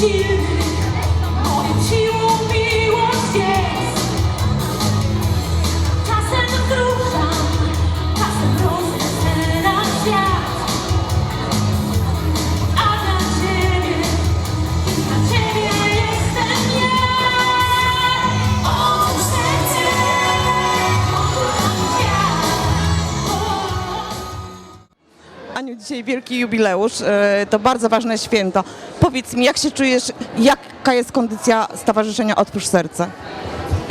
see. Dzisiaj wielki jubileusz, e, to bardzo ważne święto. Powiedz mi, jak się czujesz, jaka jest kondycja Stowarzyszenia Otwórz Serce?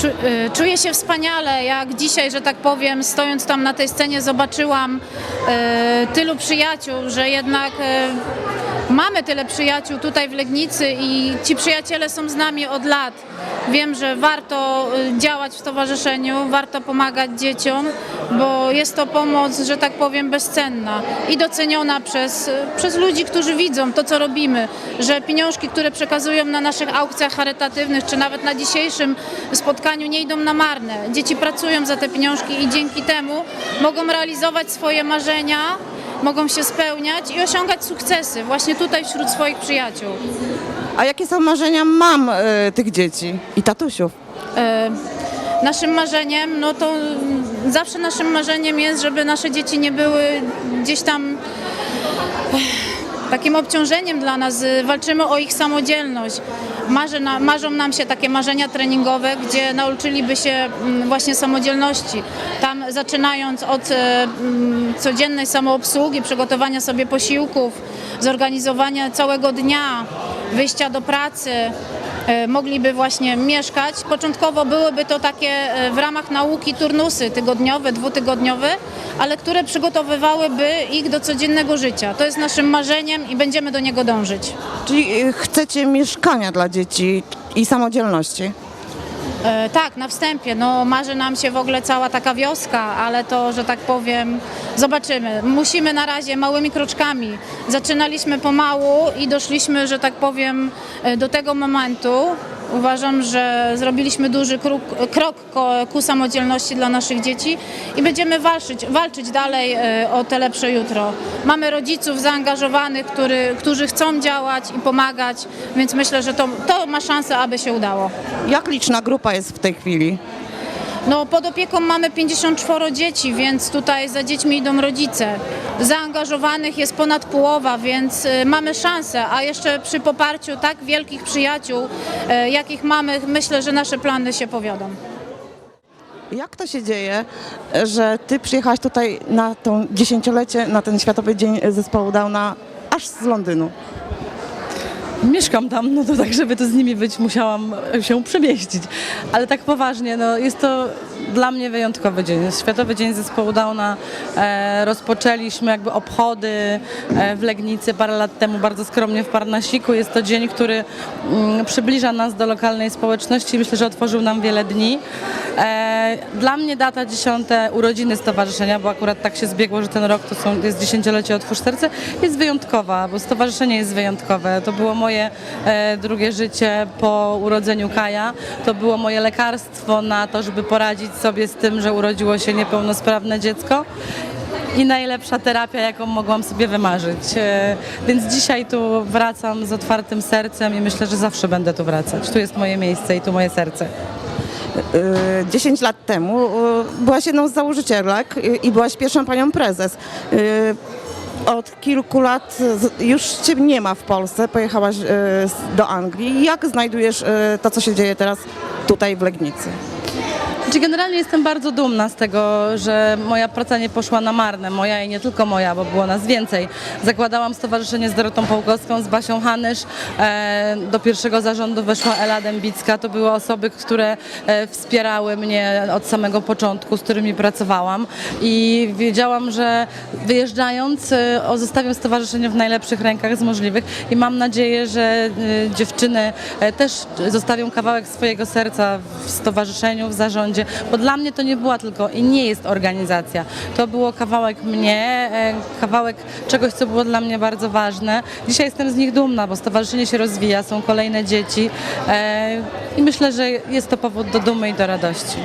Y, czuję się wspaniale, jak dzisiaj, że tak powiem, stojąc tam na tej scenie, zobaczyłam y, tylu przyjaciół, że jednak mamy tyle przyjaciół tutaj w Legnicy i ci przyjaciele są z nami od lat. Wiem, że warto działać w stowarzyszeniu, warto pomagać dzieciom, bo jest to pomoc, że tak powiem, bezcenna i doceniona przez, y, przez ludzi, którzy widzą to, co robimy, że pieniążki, które przekazują na naszych aukcjach charytatywnych, czy nawet na dzisiejszym spotkaniu nie idą na marne. Dzieci pracują za te pieniążki i dzięki temu mogą realizować swoje marzenia, mogą się spełniać i osiągać sukcesy właśnie tutaj wśród swoich przyjaciół. A jakie są marzenia mam e, tych dzieci i tatusiów? E, Naszym marzeniem, no to zawsze naszym marzeniem jest, żeby nasze dzieci nie były gdzieś tam ech, takim obciążeniem dla nas. Walczymy o ich samodzielność. Marzy na, marzą nam się takie marzenia treningowe, gdzie nauczyliby się mm, właśnie samodzielności. Tam zaczynając od e, mm, codziennej samoobsługi, przygotowania sobie posiłków, zorganizowania całego dnia, wyjścia do pracy, mogliby właśnie mieszkać. Początkowo byłyby to takie e, w ramach nauki turnusy tygodniowe, dwutygodniowe, ale które przygotowywałyby ich do codziennego życia. To jest naszym marzeniem i będziemy do niego dążyć. Czyli e, chcecie mieszkania dla dzieci i samodzielności? E, tak, na wstępie. No, marzy nam się w ogóle cała taka wioska, ale to, że tak powiem, zobaczymy. Musimy na razie małymi kroczkami. Zaczynaliśmy pomału i doszliśmy, że tak powiem, e, do tego momentu. Uważam, że zrobiliśmy duży krok, krok ku samodzielności dla naszych dzieci i będziemy walczyć, walczyć dalej e, o te lepsze jutro. Mamy rodziców zaangażowanych, który, którzy chcą działać i pomagać, więc myślę, że to, to ma szansę, aby się udało. Jak liczna grupa jest w tej chwili? No, pod opieką mamy 54 dzieci, więc tutaj za dziećmi idą rodzice. Zaangażowanych jest ponad połowa, więc y, mamy szansę, a jeszcze przy poparciu tak wielkich przyjaciół, y, jakich mamy, myślę, że nasze plany się powiodą. Jak to się dzieje, że ty przyjechałaś tutaj na tą dziesięciolecie, na ten Światowy Dzień Zespołu Downa, aż z Londynu? Mieszkam tam, no to tak, żeby tu z nimi być, musiałam się przemieścić. Ale tak poważnie, no jest to dla mnie wyjątkowy dzień. Światowy Dzień Zespołu Downa. E, rozpoczęliśmy jakby obchody e, w Legnicy parę lat temu, bardzo skromnie w Parnasiku. Jest to dzień, który mm, przybliża nas do lokalnej społeczności. Myślę, że otworzył nam wiele dni. E, dla mnie data 10 urodziny stowarzyszenia, bo akurat tak się zbiegło, że ten rok to są, jest dziesięciolecie Otwórz Serce, jest wyjątkowa, bo stowarzyszenie jest wyjątkowe. To było moje e, drugie życie po urodzeniu Kaja. To było moje lekarstwo na to, żeby poradzić sobie z tym, że urodziło się niepełnosprawne dziecko. I najlepsza terapia, jaką mogłam sobie wymarzyć. E, Więc dzisiaj tu wracam z otwartym sercem i myślę, że zawsze będę tu wracać. Tu jest moje miejsce i tu moje serce. Y, 10 lat temu y, byłaś jedną z założycielek i byłaś pierwszą panią prezes. Od kilku lat już cię nie ma w Polsce, pojechałaś do Anglii. Jak znajdujesz to, co się dzieje teraz tutaj w Legnicy? Znaczy generalnie jestem bardzo dumna z tego, że moja praca nie poszła na marne. Moja i nie tylko moja, bo było nas więcej. Zakładałam stowarzyszenie z Dorotą Pałkowską, z Basią Hanysz. E, do pierwszego zarządu weszła Ela Dębicka. To były osoby, które e, wspierały mnie od samego początku, z którymi pracowałam. I wiedziałam, że wyjeżdżając e, zostawiam stowarzyszenie w najlepszych rękach z możliwych. I mam nadzieję, że dziewczyny też zostawią kawałek swojego serca w stowarzyszeniu, w zarządzie, bo dla mnie to nie była tylko i nie jest organizacja. To było kawałek mnie, e, kawałek czegoś, co było dla mnie bardzo ważne. Dzisiaj jestem z nich dumna, bo stowarzyszenie się rozwija, są kolejne dzieci e, i myślę, że jest to powód do dumy i do radości.